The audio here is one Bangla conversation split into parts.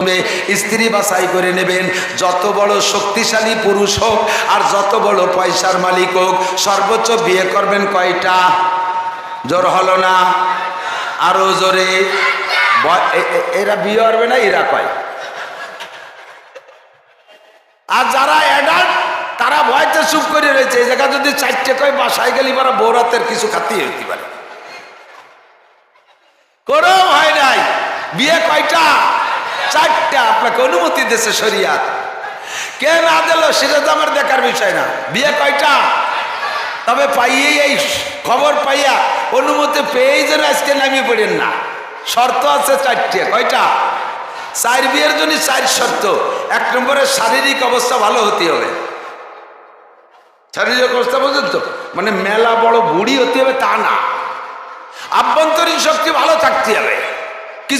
স্ত্রী বাছাই করে নেবেন। যত বড় শক্তিশালী পুরুষ হোক আর যত বড় পয়সার মালিক হোক, সর্বোচ্চ বিয়ে করবেন কয়টা? জোর হলো না? আরও জোরে। এরা বিয়ে না, এরা কয়? আর যারা অ্যাডাল্ট তারা ভয়তে চুপ করে রয়েছে। এই জায়গা যদি চারটে কয়, বাসায় গেলি বারা বৌরাতের কিছু খাতিয়ে হইতে পারে। কোনো ভয় নাই। বিয়ে কয়টা? চারটা আপনাকে অনুমতি দিয়েছে শরিয়াত। কে না দিল সেটা তো আমার দেখার বিষয় না। বিয়ে কয়টা? তবে পাইয়েই এই খবর পাইয়া অনুমতি পেয়েই যেন আজকে নামিয়ে পড়েন না। শর্ত আছে চারটে। কয়টা? চার বিয়ের জন্য চার শর্ত। এক নম্বরে শারীরিক অবস্থা ভালো হতে হবে। শারীরিক অবস্থা বুঝলেন তো? মানে মেলা বড় বুড়ি হতে হবে তা না। আভ্যন্তরীণ শক্তি ভালো থাকতে হবে।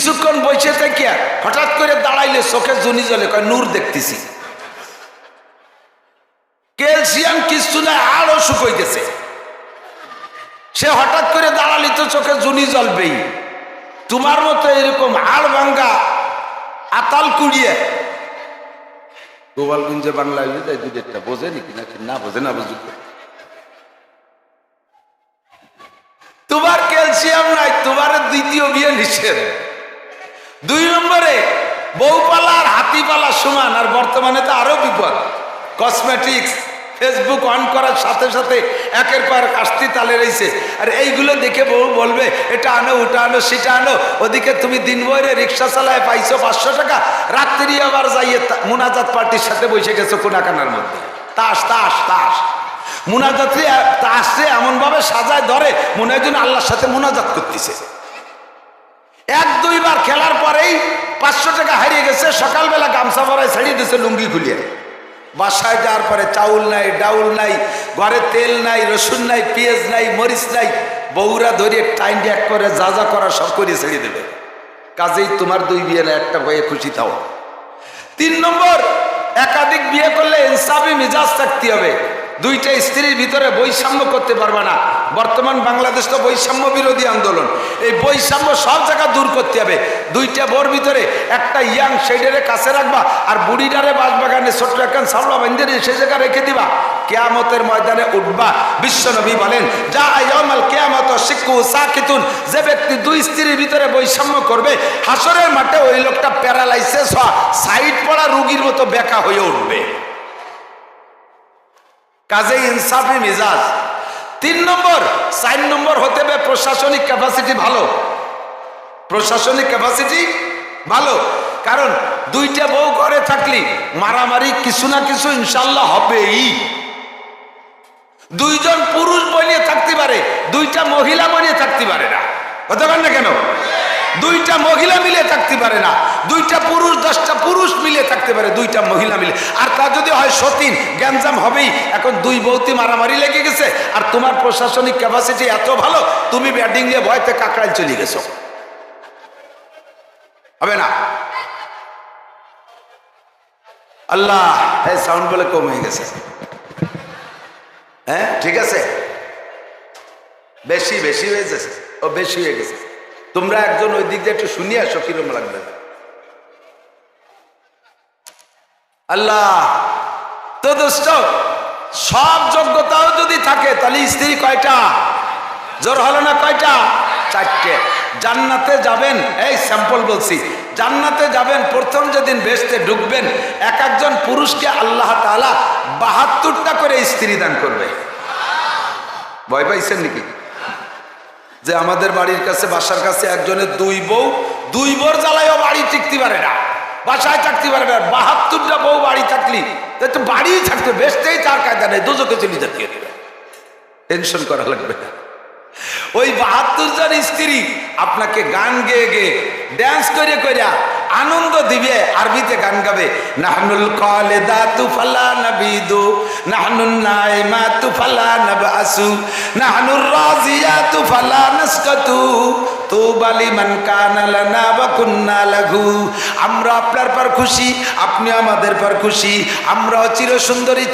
কিছুক্ষণ বসে থেকে হঠাৎ করে দাঁড়াইলে চোখে জুনি জ্বলে, কয়, নূর দেখতেছি। ক্যালসিয়াম কিছু নাই আরও শুকোই গেছে সে হঠাৎ করে দাঁড়ালি তো চোখে জুনি জ্বলবেই। তোমার মতো এরকম হাড় ভাঙ্গা আতাল কুড়িয়ে গোপালগঞ্জে বাংলা বোঝে নাকি নাকি না বোঝে, না বুঝুক। তোমার ক্যালসিয়াম নাই, তোমার দ্বিতীয় বিয়ে নিষেধ। দুই নম্বরে বউপালা আর হাতিপালা সমান, আর বর্তমানে তো আরও বিপদ। কসমেটিক্স ফেসবুক অন করার সাথে সাথে একের পর কাস্তি তালে রয়েছে আর এইগুলো দেখে বউ বলবে, এটা আনো, ওটা আনো, সেটা আনো। ওদিকে তুমি দিন বইরে রিক্সা চালায় পাইছো পাঁচশো টাকা। রাত্রি আবার যাইয়ে মুনাজাত পার্টির সাথে বসে গেছো কোনাকানার মধ্যে। তাস তাস তাস। মুনাজাতে তাসে এমনভাবে সাজায় ধরে, মনে হয় যেন আল্লাহর সাথে মোনাজাত করতেছে। এক দুইবার খেলার পরেই পাঁচশো টাকা হারিয়ে গেছে, সকালবেলা গামছা ভরায় ছাড়িয়ে দিয়েছে লুঙ্গি খুলিয়ে। বাসায় যাওয়ার পরে চাউল নাই, ডাউল নাই, ঘরে তেল নাই, রসুন নাই, পেঁয়াজ নাই, মরিচ নাই, বউরা ধরিয়ে টাইম এক করে যা যা করা সব করিয়ে ছেড়ে দেবে। কাজেই তোমার দুই বিয়ে না, একটা বইয়ে খুশি থাও তিন নম্বর, একাধিক বিয়ে করলে ইনসাফি, মিজাজ থাকতে হবে। দুইটা স্ত্রীর ভিতরে বৈষম্য করতে পারবে না। বর্তমান বাংলাদেশ তো বৈষম্য বিরোধী আন্দোলন। এই বৈষম্য সব জায়গা দূর করতে হবে। দুইটা বোর ভিতরে একটা ইয়াং শেডের কাছে রাখবা আর বুড়িডারে বাসবাগানে ছোট্ট একখান সামলা বেঁধে সে জায়গা রেখে দিবা। কেয়ামতের ময়দানে উঠবা। বিশ্বনবী বলেন, যা আয়ামাল কেয়ামত শিক্ষু সাকিতুন। যে ব্যক্তি দুই স্ত্রীর ভিতরে বৈষম্য করবে, হাসরের মাঠে ওই লোকটা প্যারালাইসিস হওয়া, সাইড পড়া রুগীর মতো বেকা হয়ে উঠবে। কাজে ইনসাফি মিজাজ। তিন নম্বর, চার নম্বর হতে হবে প্রশাসনিক ক্যাপাসিটি ভালো। প্রশাসনিক ক্যাপাসিটি ভালো। কারণ দুইটা বউ ঘরে থাকলি মারামারি কিছু না কিছু ইনশাল্লাহ হবেই। দুইজন পুরুষ বনিয়ে থাকতে পারে, দুইটা মহিলা বলিয়ে থাকতে পারে না। পারে না কেন? দুইটা মহিলা মিলে থাকতে পারে না। দুইটা পুরুষ, দশটা পুরুষ মিলে থাকতে পারে, দুইটা মহিলা মিলে। আর তা যদি হয় সতীন, গ্যাঞ্জাম হবেই। এখন দুই বৌতি মারামারি লেগে গেছে, আর তোমার প্রশাসনিক ক্যাপাসিটি এত ভালো, তুমি ব্যাটিং নিয়ে ভয়তে কাকড়ায় চলে গেছো। হবে না? আল্লাহ হ্যাঁ সাউন্ড বলে কম হয়ে গেছে। হ্যাঁ ঠিক আছে? বেশি বেশি হয়ে গেছে। ও, বেশি হয়ে গেছে। তোমরা একজন ওই দিক দিয়ে একটু শুনিয়ে আসো কিরম লাগবে? আল্লাহ, তো দোস্ত সব যোগ্যতাও যদি থাকে, তাহলে স্ত্রী কয়টা? জোর হলো না কয়টা? চারটে। জান্নাতে যাবেন, এই স্যাম্পল বলছি, জান্নাতে যাবেন, প্রথম যেদিন বেসতে ঢুকবেন, এক একজন পুরুষকে আল্লাহ তাআলা বাহাত্তরটা করে স্ত্রী দান করবে। ভয় পাইছেন নাকি? যে আমাদের বাড়ির কাছে, বাসার কাছে একজনের দুই বউ, দুই বর জ্বালায়ও বাড়ি টিকতে পারে না। বাসায় থাকতে পারবে না, বাহাত্তরটা বউ বাড়ি থাকলি তাই তো বাড়ি থাকতে বেসতেই তার কায়দা নেই দুজোকে চলে যেতে টেনশন করা লাগবে না। ওই বাহাত্তর জন স্ত্রী আপনাকে গান গেয়ে গেয়ে ড্যান্স করে করে আনন্দ দিবে, আরবিতে গান গাবে। নাহনুল খালেদা তু ফালা নবিদু নাহনুল নাইমা তু ফালা নবাসু, নাহনুর রাজিয়া তু ফালা নসকাতু। আমরা আপনার পর খুশি, আপনি আমাদের পর খুশি। আমরাও চির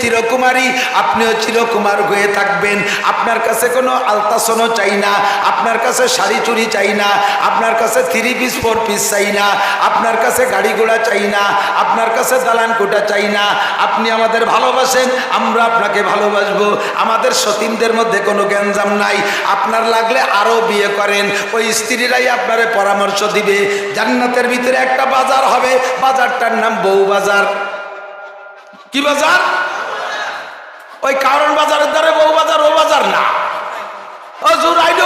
চিরকুমারী, আপনিও চিরকুমার হয়ে থাকবেন। আপনার কাছে কোনো আলতাসনও চাই না, আপনার কাছে শাড়ি চুরি চাই না, আপনার কাছে থ্রি পিস, ফোর পিস চাই না, আপনার কাছে গাড়ি ঘোড়া চাই না, আপনার কাছে দালান কোটা চাই না। আপনি আমাদের ভালোবাসেন, আমরা আপনাকে ভালোবাসবো। আমাদের সতীনদের মধ্যে কোনো গ্যাঞ্জাম নাই। আপনার লাগলে আরও বিয়ে করেন। ওই স্ত্রীরাই আপনারে পরামর্শ দিবে। জান্নাতের ভিতরে একটা বাজার হবে, বাজারটার নাম বউ বাজার। কি বাজার? ওই কারণ বাজারের দ্বারা বউ বাজার, ও বাজার না।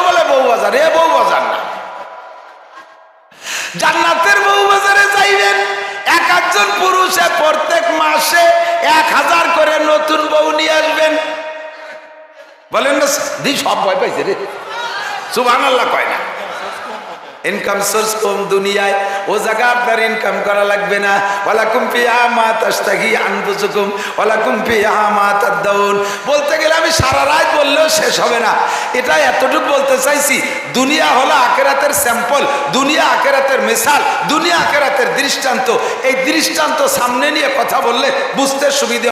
বলে বউ বাজার, এ বউ বাজার না। জান্নাতের বউ বাজারে যাইবেন, এক একজন পুরুষে প্রত্যেক মাসে এক হাজার করে নতুন বউ নিয়ে আসবেন। বলেন না, দি সব ভয় পাইছে রে। সুবাহ কয় না। ইনকাম সোর্স কম দুনিয়ায়, ও জায়গা আপনার ইনকাম করা লাগবে না। ওয়ালা কুম্পিয়া মা তাস্তাগি আনফুসুকুম ওয়ালা কুম্পিয়া মা তাদাউন বলতে গেলে আমি সারা রাত বললেও শেষ হবে না। এটা এতটুকু বলতে চাইছি, দুনিয়া হলো আকেরাতের স্যাম্পল দুনিয়া আকেরাতের মিসাল দুনিয়া আকেরাতের দৃষ্টান্ত। এই দৃষ্টান্ত সামনে নিয়ে কথা বললে বুঝতে সুবিধা